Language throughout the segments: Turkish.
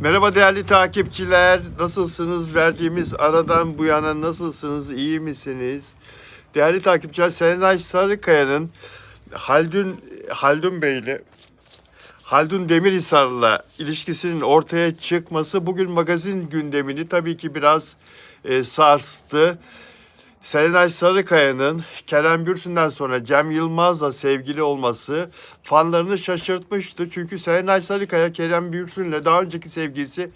Merhaba değerli takipçiler. Nasılsınız? Verdiğimiz aradan bu yana nasılsınız? İyi misiniz? Değerli takipçiler Serenay Sarıkaya'nın Haldun Haldun Bey'le Haldun Demirhisar'la ilişkisinin ortaya çıkması bugün magazin gündemini tabii ki biraz e, sarstı. Serenay Sarıkaya'nın Kerem Bürsin'den sonra Cem Yılmaz'la sevgili olması fanlarını şaşırtmıştı. Çünkü Serenay Sarıkaya Kerem Bürsin'le daha önceki sevgilisi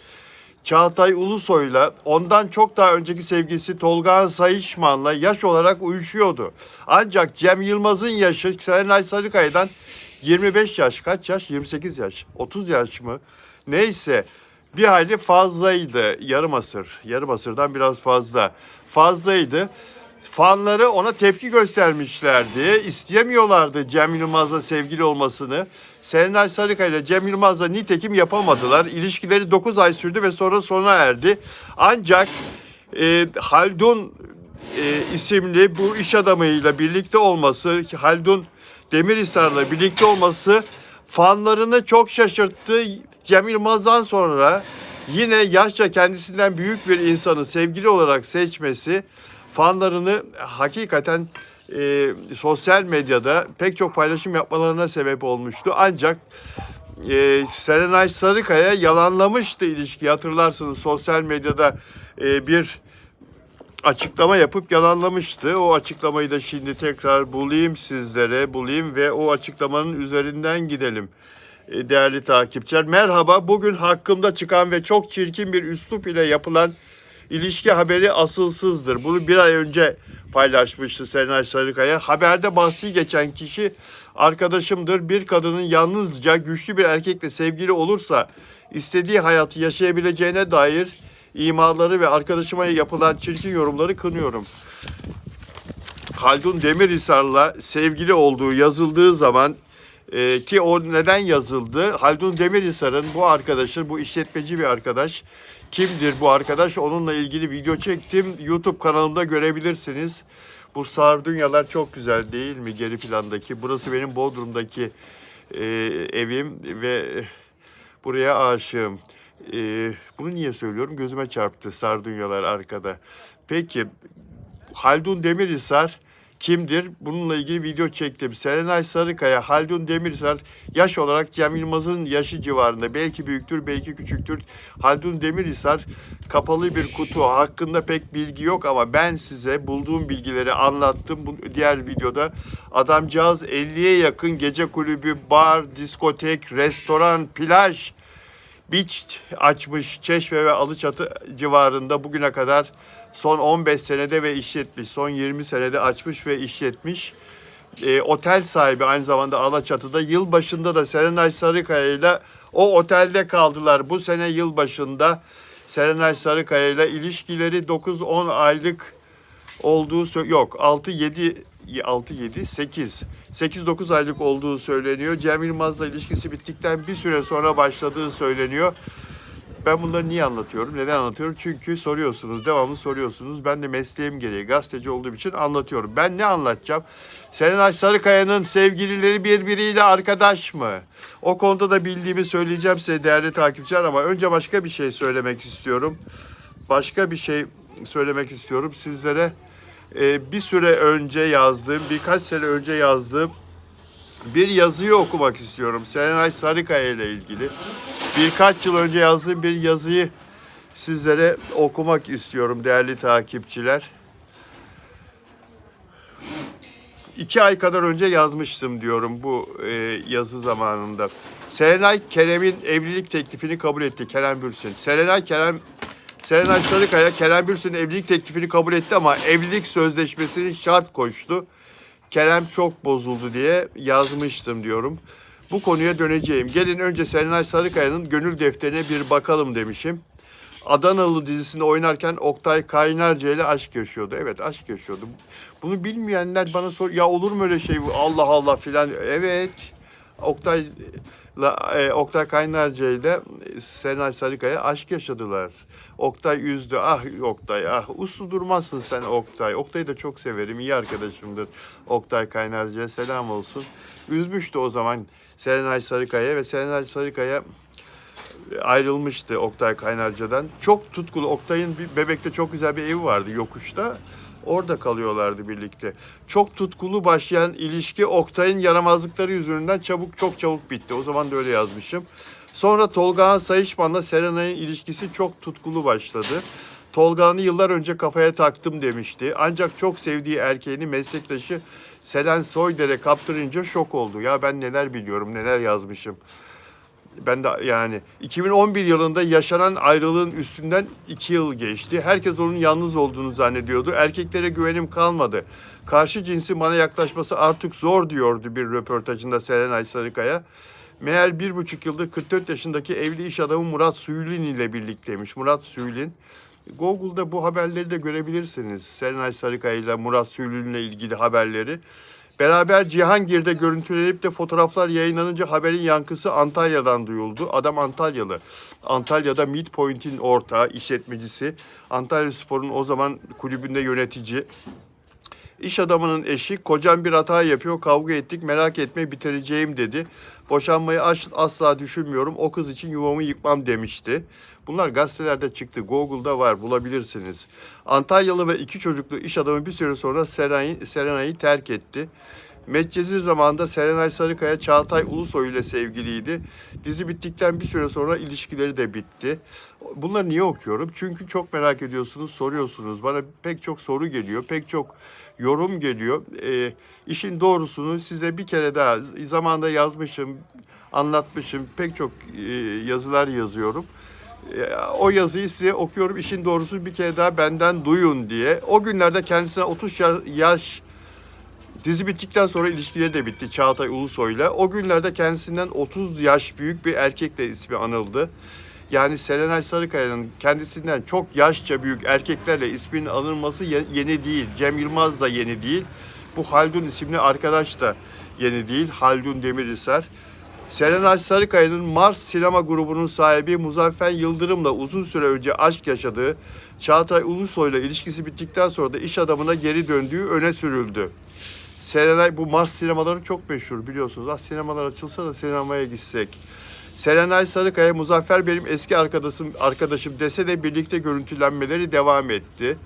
Çağatay Ulusoy'la ondan çok daha önceki sevgilisi Tolga Sayışman'la yaş olarak uyuşuyordu. Ancak Cem Yılmaz'ın yaşı Serenay Sarıkaya'dan 25 yaş, kaç yaş? 28 yaş, 30 yaş mı? Neyse bir hayli fazlaydı. Yarım asır, yarım asırdan biraz fazla. Fazlaydı. Fanları ona tepki göstermişlerdi. İsteyemiyorlardı Cem Yılmaz'la sevgili olmasını. Serenay Sarıkaya ile Cem Yılmaz'la nitekim yapamadılar. İlişkileri 9 ay sürdü ve sonra sona erdi. Ancak e, Haldun e, isimli bu iş adamıyla birlikte olması, Haldun Demirhisar'la birlikte olması fanlarını çok şaşırttı. Cem Yılmaz'dan sonra yine yaşça kendisinden büyük bir insanı sevgili olarak seçmesi fanlarını hakikaten e, sosyal medyada pek çok paylaşım yapmalarına sebep olmuştu. Ancak e, Serenay Sarıkaya yalanlamıştı ilişkiyi. Hatırlarsınız sosyal medyada e, bir açıklama yapıp yalanlamıştı. O açıklamayı da şimdi tekrar bulayım sizlere, bulayım ve o açıklamanın üzerinden gidelim. E, Değerli takipçiler, merhaba. Bugün hakkımda çıkan ve çok çirkin bir üslup ile yapılan ilişki haberi asılsızdır. Bunu bir ay önce paylaşmıştı Serenay Sarıkaya. Haberde bahsi geçen kişi arkadaşımdır. Bir kadının yalnızca güçlü bir erkekle sevgili olursa istediği hayatı yaşayabileceğine dair imaları ve arkadaşıma yapılan çirkin yorumları kınıyorum. Haldun Demirhisar'la sevgili olduğu yazıldığı zaman e, ki o neden yazıldı? Haldun Demirhisar'ın bu arkadaşın, bu işletmeci bir arkadaş. Kimdir bu arkadaş? Onunla ilgili video çektim. YouTube kanalımda görebilirsiniz. Bu sardunyalar çok güzel değil mi geri plandaki? Burası benim Bodrum'daki e, evim ve buraya aşığım. E, bunu niye söylüyorum? Gözüme çarptı sardunyalar arkada. Peki Haldun Demirhisar kimdir? Bununla ilgili video çektim. Serenay Sarıkaya, Haldun Demirhisar yaş olarak Cem Yılmaz'ın yaşı civarında. Belki büyüktür, belki küçüktür. Haldun Demirhisar kapalı bir kutu. Hakkında pek bilgi yok ama ben size bulduğum bilgileri anlattım. Bu diğer videoda adamcağız 50'ye yakın gece kulübü, bar, diskotek, restoran, plaj, Beach açmış Çeşme ve Alıçatı civarında bugüne kadar son 15 senede ve işletmiş. Son 20 senede açmış ve işletmiş. E, otel sahibi aynı zamanda Alaçatı'da. Yıl başında da Serenay Sarıkaya ile o otelde kaldılar. Bu sene yıl başında Serenay Sarıkaya ile ilişkileri 9-10 aylık olduğu yok 6 7 6 7 8 8 9 aylık olduğu söyleniyor. Cem Yılmaz'la ilişkisi bittikten bir süre sonra başladığı söyleniyor. Ben bunları niye anlatıyorum? Neden anlatıyorum? Çünkü soruyorsunuz, devamlı soruyorsunuz. Ben de mesleğim gereği gazeteci olduğum için anlatıyorum. Ben ne anlatacağım? Serenay Sarıkaya'nın sevgilileri birbiriyle arkadaş mı? O konuda da bildiğimi söyleyeceğim size değerli takipçiler ama önce başka bir şey söylemek istiyorum. Başka bir şey söylemek istiyorum sizlere. Ee, bir süre önce yazdığım, birkaç sene önce yazdığım bir yazıyı okumak istiyorum. Serenay Sarıkaya ile ilgili. Birkaç yıl önce yazdığım bir yazıyı sizlere okumak istiyorum değerli takipçiler. İki ay kadar önce yazmıştım diyorum bu e, yazı zamanında. Serenay Kerem'in evlilik teklifini kabul etti Kerem Bürsin. Serenay Kerem Serenay Sarıkaya Kerem Bürsin'in evlilik teklifini kabul etti ama evlilik sözleşmesini şart koştu. Kerem çok bozuldu diye yazmıştım diyorum. Bu konuya döneceğim. Gelin önce Serenay Sarıkaya'nın gönül defterine bir bakalım demişim. Adanalı dizisinde oynarken Oktay Kaynarca ile aşk yaşıyordu. Evet aşk yaşıyordu. Bunu bilmeyenler bana sor ya olur mu öyle şey Allah Allah filan. Evet. Oktay e, Oktay Kaynarca ile Serenay Sarıkaya aşk yaşadılar. Oktay üzdü. Ah Oktay ah uslu durmazsın sen Oktay. Oktay'ı da çok severim. iyi arkadaşımdır. Oktay Kaynarca'ya selam olsun. Üzmüştü o zaman Serenay Sarıkaya ve Serenay Sarıkaya ayrılmıştı Oktay Kaynarca'dan. Çok tutkulu. Oktay'ın bir Bebek'te çok güzel bir evi vardı yokuşta. Orada kalıyorlardı birlikte. Çok tutkulu başlayan ilişki Oktay'ın yaramazlıkları yüzünden çabuk çok çabuk bitti. O zaman da öyle yazmışım. Sonra Tolgahan Sayışman'la Serenay'ın ilişkisi çok tutkulu başladı. Tolga'nı yıllar önce kafaya taktım demişti. Ancak çok sevdiği erkeğini meslektaşı Selen Soyder'e kaptırınca şok oldu. Ya ben neler biliyorum, neler yazmışım. Ben de yani 2011 yılında yaşanan ayrılığın üstünden 2 yıl geçti. Herkes onun yalnız olduğunu zannediyordu. Erkeklere güvenim kalmadı. Karşı cinsin bana yaklaşması artık zor diyordu bir röportajında Serenay Sarıkaya. Meğer bir buçuk yıldır 44 yaşındaki evli iş adamı Murat Süylin ile birlikteymiş. Murat Süylin. Google'da bu haberleri de görebilirsiniz. Serenay Sarıkaya ile Murat Süylin ile ilgili haberleri. Beraber Cihangir'de görüntülenip de fotoğraflar yayınlanınca haberin yankısı Antalya'dan duyuldu. Adam Antalyalı. Antalya'da Midpoint'in ortağı, işletmecisi. Antalya Spor'un o zaman kulübünde yönetici. İş adamının eşi kocam bir hata yapıyor kavga ettik merak etme bitireceğim dedi. Boşanmayı as- asla düşünmüyorum o kız için yuvamı yıkmam demişti. Bunlar gazetelerde çıktı Google'da var bulabilirsiniz. Antalyalı ve iki çocuklu iş adamı bir süre sonra Serenay'ı, Serenay'ı terk etti. Medcezir zamanında Serenay Sarıkaya Çağatay Ulusoy ile sevgiliydi. Dizi bittikten bir süre sonra ilişkileri de bitti. Bunları niye okuyorum? Çünkü çok merak ediyorsunuz, soruyorsunuz. Bana pek çok soru geliyor, pek çok yorum geliyor. Ee, işin doğrusunu size bir kere daha zamanda yazmışım, anlatmışım. Pek çok e, yazılar yazıyorum. E, O yazıyı size okuyorum. İşin doğrusu bir kere daha benden duyun diye. O günlerde kendisine 30 ya- yaş Dizi bittikten sonra ilişkileri de bitti Çağatay Ulusoy'la. O günlerde kendisinden 30 yaş büyük bir erkekle ismi anıldı. Yani Serenay Sarıkaya'nın kendisinden çok yaşça büyük erkeklerle isminin anılması ye- yeni değil. Cem Yılmaz da yeni değil. Bu Haldun isimli arkadaş da yeni değil. Haldun Demirhisar. Serenay Sarıkaya'nın Mars Sinema grubunun sahibi Muzaffer Yıldırım'la uzun süre önce aşk yaşadığı Çağatay Ulusoy'la ilişkisi bittikten sonra da iş adamına geri döndüğü öne sürüldü. Serenay bu Mars sinemaları çok meşhur biliyorsunuz. Ah sinemalar açılsa da sinemaya gitsek. Serenay Sarıkaya, Muzaffer benim eski arkadaşım, arkadaşım dese de birlikte görüntülenmeleri devam etti.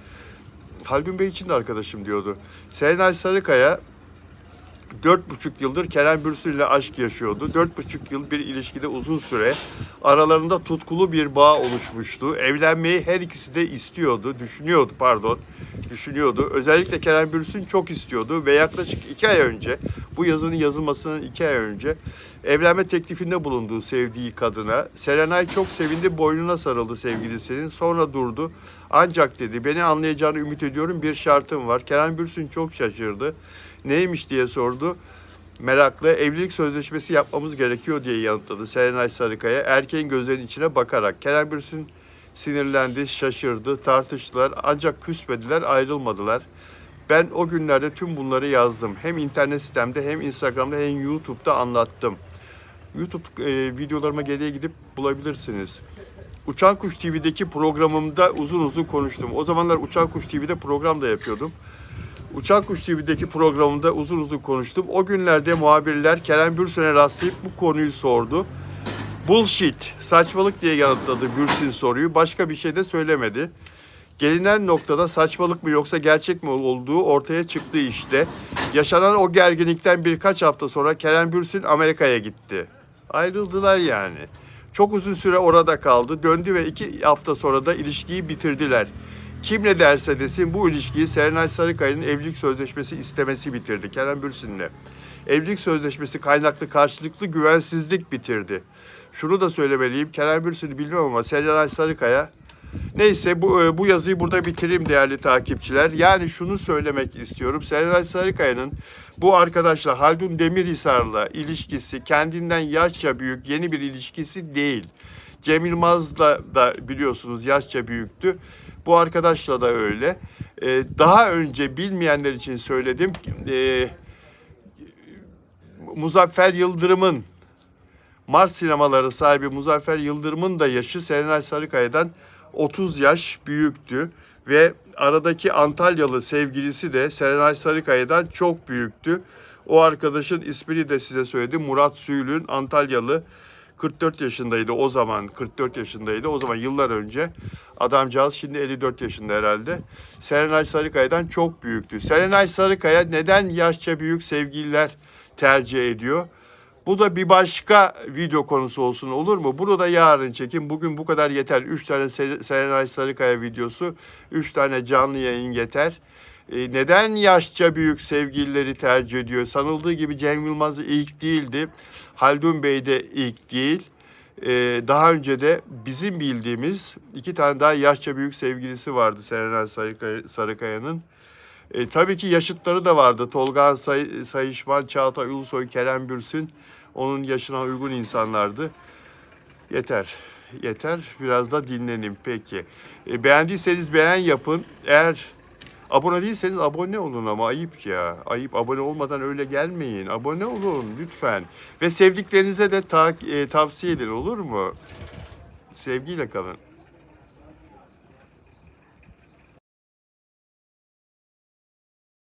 Haldun Bey için de arkadaşım diyordu. Serenay Sarıkaya dört buçuk yıldır Kerem Bürsin ile aşk yaşıyordu. Dört buçuk yıl bir ilişkide uzun süre aralarında tutkulu bir bağ oluşmuştu. Evlenmeyi her ikisi de istiyordu, düşünüyordu pardon, düşünüyordu. Özellikle Kerem Bürsin çok istiyordu ve yaklaşık iki ay önce, bu yazının yazılmasının iki ay önce evlenme teklifinde bulunduğu sevdiği kadına. Serenay çok sevindi, boynuna sarıldı sevgilisinin. Sonra durdu. Ancak dedi, beni anlayacağını ümit ediyorum bir şartım var. Kerem Bürsin çok şaşırdı. Neymiş diye sordu. Meraklı evlilik sözleşmesi yapmamız gerekiyor diye yanıtladı Serenay Sarıkaya erkeğin gözlerinin içine bakarak. Kerem Bürsin sinirlendi, şaşırdı, tartıştılar ancak küsmediler, ayrılmadılar. Ben o günlerde tüm bunları yazdım. Hem internet sitemde hem Instagram'da hem YouTube'da anlattım. YouTube e, videolarıma geriye gidip bulabilirsiniz. Uçan Kuş TV'deki programımda uzun uzun konuştum. O zamanlar Uçan Kuş TV'de program da yapıyordum. Uçan Kuş TV'deki programımda uzun uzun konuştum. O günlerde muhabirler Kerem Bürsin'e rastlayıp bu konuyu sordu. Bullshit, saçmalık diye yanıtladı Bürsin soruyu. Başka bir şey de söylemedi. Gelinen noktada saçmalık mı yoksa gerçek mi olduğu ortaya çıktı işte. Yaşanan o gerginlikten birkaç hafta sonra Kerem Bürsin Amerika'ya gitti. Ayrıldılar yani. Çok uzun süre orada kaldı. Döndü ve iki hafta sonra da ilişkiyi bitirdiler. Kim ne derse desin bu ilişkiyi Serenay Sarıkaya'nın evlilik sözleşmesi istemesi bitirdi Kerem Bürsin'le. Evlilik sözleşmesi kaynaklı karşılıklı güvensizlik bitirdi. Şunu da söylemeliyim. Kerem Bürsin'i bilmem ama Serenay Sarıkaya Neyse bu e, bu yazıyı burada bitireyim değerli takipçiler. Yani şunu söylemek istiyorum. Serenay Sarıkaya'nın bu arkadaşla Haldun Demirhisar'la ilişkisi kendinden yaşça büyük yeni bir ilişkisi değil. Cem Yılmaz'la da biliyorsunuz yaşça büyüktü. Bu arkadaşla da öyle. E, daha önce bilmeyenler için söyledim. E, Muzaffer Yıldırım'ın Mars sinemaları sahibi Muzaffer Yıldırım'ın da yaşı Serenay Sarıkaya'dan 30 yaş büyüktü ve aradaki Antalyalı sevgilisi de Serenay Sarıkaya'dan çok büyüktü. O arkadaşın ismini de size söyledim. Murat Süylün Antalyalı 44 yaşındaydı o zaman. 44 yaşındaydı o zaman yıllar önce. Adamcağız şimdi 54 yaşında herhalde. Serenay Sarıkaya'dan çok büyüktü. Serenay Sarıkaya neden yaşça büyük sevgililer tercih ediyor? Bu da bir başka video konusu olsun olur mu? Bunu da yarın çekin. Bugün bu kadar yeter. 3 tane Ser- Serenay Sarıkaya videosu, 3 tane canlı yayın yeter. E, neden yaşça büyük sevgilileri tercih ediyor? Sanıldığı gibi Cem Yılmaz ilk değildi. Haldun Bey de ilk değil. E, daha önce de bizim bildiğimiz iki tane daha yaşça büyük sevgilisi vardı Serenay Sarıkaya- Sarıkaya'nın. E, tabii ki yaşıtları da vardı. Tolga Say Sayışman, Çağatay Ulusoy, Kerem Bürsin. Onun yaşına uygun insanlardı. Yeter. Yeter. Biraz da dinlenin. Peki. E, beğendiyseniz beğen yapın. Eğer abone değilseniz abone olun ama ayıp ya. Ayıp. Abone olmadan öyle gelmeyin. Abone olun lütfen. Ve sevdiklerinize de ta- e, tavsiye edin olur mu? Sevgiyle kalın.